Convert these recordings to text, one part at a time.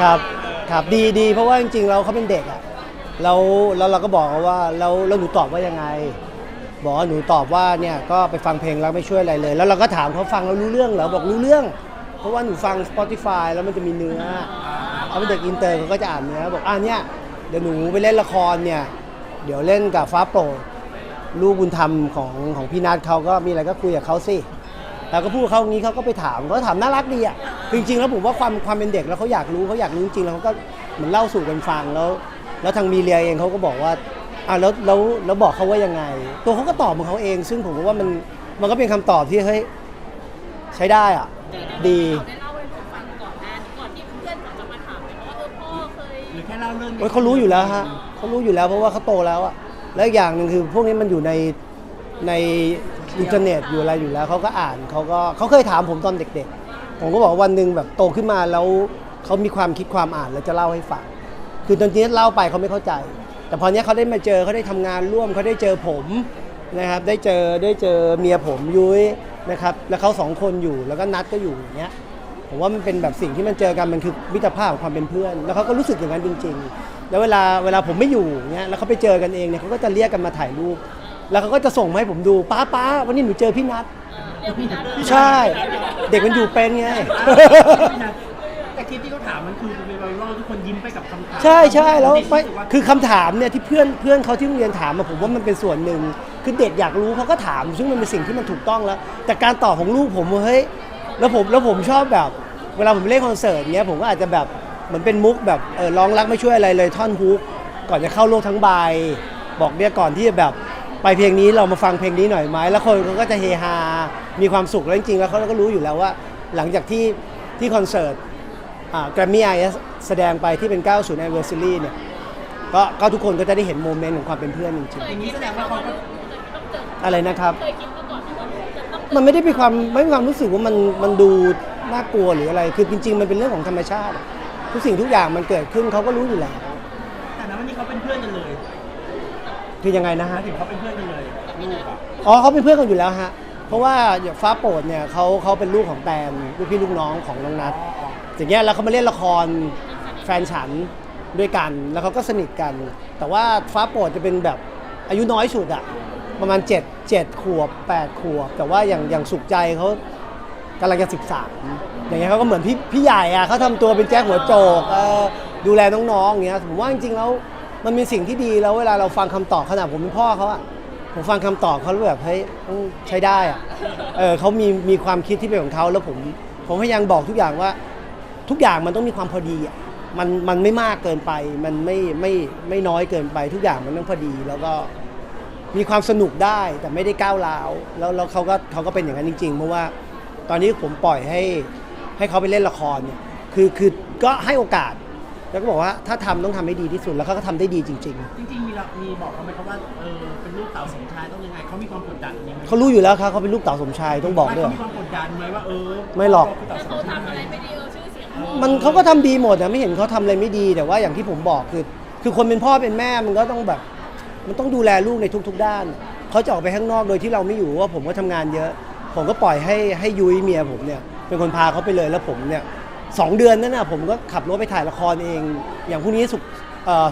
ครับครับดีดีเพราะว่าจริงๆเราเขาเป็นเด็กอะแล้วแล้วเราก็บอกเขาว่าแล้วแล้วหนูตอบว่ายังไง บอกว่าหนูตอบว่าเนี่ยก็ไปฟังเพลงแล้วไม่ช่วยอะไรเลย แล้วเราก็ถามเขาฟังแล้วรู้เรื่องเหรอบอกรู้เรื่อง เพราะว่าหนูฟัง Spotify แล้วมันจะมีเนื้อเขาเป็นเด็กอินเตอร์เขาก็จะอ่านเนื้อบอกอ่าเนี่ยเดี๋ยวหนูไปเล่นละครเนี่ยเดี๋ยวเล่นกับฟ้าโปรลูกบุญธรรมของของพี่นัทเขาก็มีอะไรก็คุยกับเขาสิ เราก็พูดกับเขาอย่างนี้เขาก็ไปถามเขาถามน่ารักดีอะคือจริงๆ แล้วผมว่าความความเป็นเด็กแล้วเขาอยากรู้เขาอยากรู้จริงๆแล้วเขาก็เหมือนเล่าสู่กันฟังแล้ว แล้วทางมีเรียเองเขาก็บอกว่าอ่าแล้วแล้วแล้วบอกเขาว่ายังไง ตัวเขาก็ตอบของเขาเอง ซึ่งผมก็ว่ามันมันก็เป็นคำตอบที่เฮ้ยใช้ได้อะดีเขาได้เล่าให้ลูกฟังก่อนหน้านี้ก่อนที่เพื่อนเขาจะมาถามเลยว่าเออพ่อเคยหรือแค่เล่าเรื่องโอ้ยเขารู้อยู่แล้วฮะเขารู้อยู่แล้วเพราะว่าเขาโตแล้วอะแล้วอีกอย่างหนึ่งคือพวกนี้มันอยู่ในใน อินเทอร์เน็ตอยู่อะไรอยู่แล้วเขาก็อ่านเขาก็เขาเคยถามผมตอนเด็กๆ ผมก็บอกว่าวันหนึ่งแบบโตขึ้นมาแล้วเขามีความคิดความอ่านแล้วจะเล่าให้ฟังคือตอนนี้เล่าไปเขาไม่เข้าใจ แต่พอเนี้ยเขาได้มาเจอเขาได้ทำงานร่วมเขาได้เจอผมนะครับได้เจอได้เจอเมียผมยุ้ยนะครับแล้วเขาสองคนอยู่แล้วก็นัดก็อยู่อย่างเงี้ยผมว่ามันเป็นแบบสิ่งที่มันเจอกันมันคือมิตรภาพของความเป็นเพื่อน แล้วเขาก็รู้สึกอย่างนั้นจริง ๆ แล้วเวลาเวลาผมไม่อยู่เงี้ยแล้วเขาไปเจอกันเองเนี่ยเขาก็จะเรียกกันมาถ่ายรูป แล้วเขาก็จะส่งมาให้ผมดูป้าป้าวันนี้หนูเจอพี่นัทเรียกพี่นัทใช่ เด็กมันอยู่เป็นไง แต่คลิปที่เขาถามมันคือเป็นไวรัลทุกคนยิ้มไปกับคำถามใช่ใช่แล้วไม่รู้สึกาคือคำถามเนี่ยที่เพื่อนเพื่อนเขาที่โรงเรียนถามมาผมว่ามันเป็นส่วนหนึ่ง คือเด็กอยากรู้เขาก็ถาม ซึ่งมันเป็นสิ่งที่มันถูกต้องแล้ว แต่การตอบของลูกผมว่าเฮ้ยแล้วผมแล้วผมชอบแบบ เวลาผมไปเล่นคอนเสิร์ตเนี้ยผมก็อาจจะแบบเหมือนเป็นมุกแบบเออร้องรักไม่ช่วยอะไรเลยท่อนฮุกก่อนจะเข้าโลกทั้งใบบอกเนี่ยก่อนที่จะแบบ ไปเพลงนี้เรามาฟังเพลงนี้หน่อยไหมแล้วคนเขาก็จะเฮฮา มีความสุขแล้วจริงๆ แล้วเขาก็รู้อยู่แล้วว่า หลังจากที่ที่คอนเสิร์ตแกรมมี่ไอแสดงไปที่เป็น 90 anniversary เนี่ยก็ก็ทุกคนก็จะได้เห็นโมเมนต์ของความเป็นเพื่อนจริงอย่างนี้แสดงว่าเขาก็ต้องเจอๆอะไรนะครับเคยคิดมาก่อนไหมว่าจะต้องเจอมันไม่ได้มีความไม่มีความรู้สึกว่ามันมันดูน่ากลัวหรืออะไร คือจริง ๆ มันเป็นเรื่องของธรรมชาติอะทุกสิ่งทุกอย่างมันเกิดขึ้นเขาก็รู้อยู่แล้วแต่นั้นวันนี้เขาเป็นเพื่อนกันเลย คือยังไงนะหฮะมายถึงเขาเป็นเพื่อนกันเลยลูกอะอ๋อเขาเป็นเพื่อนกันอยู่แล้วฮะ เพราะว่าอย่างฟ้าโปรดเนี่ยเขาเขาเป็นลูกของแตนลูกพี่ลูกน้องของน้องนัทอย่างเงี้ยแล้วเขามาเล่นละครแฟนฉันด้วยกัน แล้วเขาก็สนิทกัน แต่ว่าฟ้าโปรดจะเป็นแบบอายุน้อยสุดอะประมาณ 7 7ขวบ8ขวบ แต่ว่าอย่างอย่างสุขใจเขากำลังจะ13อย่างเงี้ยเขาก็เหมือนพี่พี่ใหญ่อะเขาทำตัวเป็นแจ็คหัวโจกเออดูแลน้องๆอย่างเงี้ยผมว่าจริงๆแล้ว มันมีสิ่งที่ดีแล้วเวลาเราฟังคำตอบขนาดผมเป็นพ่อเขาอะผมฟังคำตอบเขาแล้แบบเฮ้ยใช้ได้อะเออเขามีมีความคิดที่เป็นของเขาแล้วผมผมพยายามบอกทุกอย่างว่า ทุกอย่างมันต้องมีความพอดีอะมันมันไม่มากเกินไป มันไม่ไม่ไม่น้อยเกินไป ทุกอย่างมันต้องพอดีแล้วก็มีความสนุกได้แต่ไม่ได้ก้าวร้าวแล้วแล้วเขาก็เขาก็เป็นอย่างนั้นจริงๆเพราะว่า ตอนนี้ผมปล่อยให้ให้เขาไปเล่นละครเนี่ยคือคือก็ให้โอกาส แล้วก็บอกว่าถ้าทำต้องทำให้ดีที่สุดแล้วเขาก็ทำได้ดีจริง จริงๆมีเรามีบอกเขาไหมครับว่าเออเป็นลูกเต่าสมชายต้องยังไงเขามีความกดดันยังไงๆเขารู้อยู่แล้วครับเขาเป็นลูกเต๋าสมชายต้องบอกด้วยเขามีความกดดันไหมว่าเออไม่หรอกคืเต่าถ้าสเขามชายทำอะไรไม่ดีเออชื่อเสียงพ่อมันเขาก็ทำดีหมดนะไม่เห็นเขาทำอะไรไม่ดีแต่ว่าอย่างที่ผมบอกคือ คือคนเป็นพ่อเป็นแม่มันก็ต้องแบบ มันต้องดูแลลูกในทุก ๆ ด้านเขาจะออกไปข้างนอกโดยที่เราไม่อยู่ว่าผมก็ทำงานเยอะ ผมก็ปล่อยให้ให้ยุ้ยเมียผมเนี่ยเป็นคนพาเขาไปเลยแล้วผมเนี่ย สองเดือนนั้นน่ะผมก็ขับรถไปถ่ายละครเอง อย่างพรุ่งนี้สุข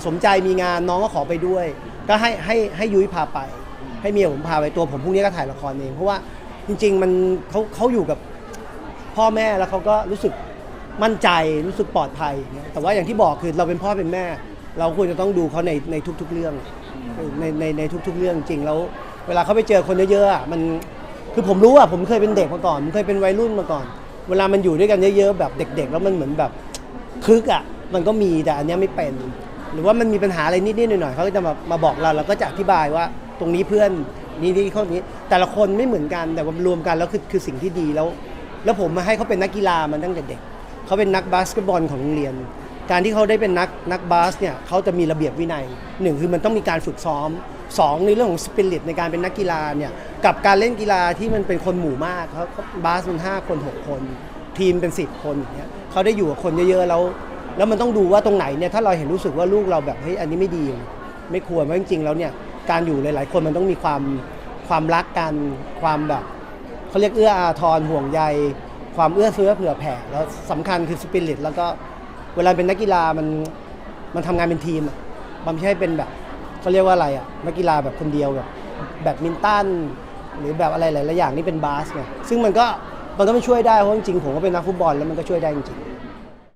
สมใจมีงานน้องก็ขอไปด้วย ก็ให้ให้ให้ยุ้ยพาไป ให้เมียผมพาไปตัวผมพรุ่งนี้ก็ถ่ายละครเองเพราะว่าจริง ๆ มันเขาเขาอยู่กับพ่อแม่แล้วเขาก็รู้สึกมั่นใจรู้สึกปลอดภัย แต่ว่าอย่างที่บอกคือเราเป็นพ่อเป็นแม่ เราควรจะต้องดูเขาในในทุก ๆ เรื่องในในในทุก ๆ เรื่องจริงแล้ว เวลาเขาไปเจอคนเยอะๆมันคือผมรู้อะผมเคยเป็นเด็กมาก่อนผมเคยเป็นวัยรุ่นมาก่อน เวลามันอยู่ด้วยกันเยอะๆแบบเด็ก ๆ แล้วมันเหมือนแบบคึกอะมันก็มีแต่อันเนี้ยไม่เป็น หรือว่ามันมีปัญหาอะไรนิดๆหน่อยๆเขาก็จะมามาบอกเราเราก็จะอธิบายว่าตรงนี้เพื่อนนี่นี่ข้อนี้ แต่ละคนไม่เหมือนกันแต่ว่ารวมกันแล้วคือคือสิ่งที่ดีแล้ว แล้วผมมาให้เขาเป็นนักกีฬามันตั้งแต่เด็กเขาเป็นนักบาสเกตบอลของโรงเรียน การที่เขาได้เป็นนักนักบาสเนี่ยเขาจะมีระเบียบวินัยหนึ่งคือมันต้องมีการฝึกซ้อม สองในเรื่องของสปิริตในการเป็นนักกีฬาเนี่ยกับการเล่นกีฬาที่มันเป็นคนหมู่มากเขาเขาบาสมันห้าคนหกคน ทีมเป็นสิบคนอย่างเงี้ยเขาได้อยู่กับคนเยอะๆแล้ว แล้วมันต้องดูว่าตรงไหนเนี่ยถ้าเราเห็นรู้สึกว่าลูกเราแบบเฮ้ยอันนี้ไม่ดี ไม่ควรเพราะจริงๆแล้วเนี่ยการอยู่หลายๆ คนมันต้องมีความความรักกันความแบบเขาเรียกเอื้ออาทรห่วงใย ความเอื้อเฟื้อเผื่อแผ่แล้วสำคัญคือสปิริตแล้วก็เวลาเป็นนักกีฬามันมันทำงานเป็นทีมอะมันไม่ใช่เป็นแบบ เขาเรียกว่าอะไรอะนักกีฬาแบบคนเดียวแบบแบดมินตันหรือแบบอะไรหลายๆอย่างนี่เป็นบาสไงซึ่งมันก็มันก็ไม่ช่วยได้เพราะจริงๆผมก็เป็นนักฟุตบอลแล้วมันก็ช่วยได้จริงๆ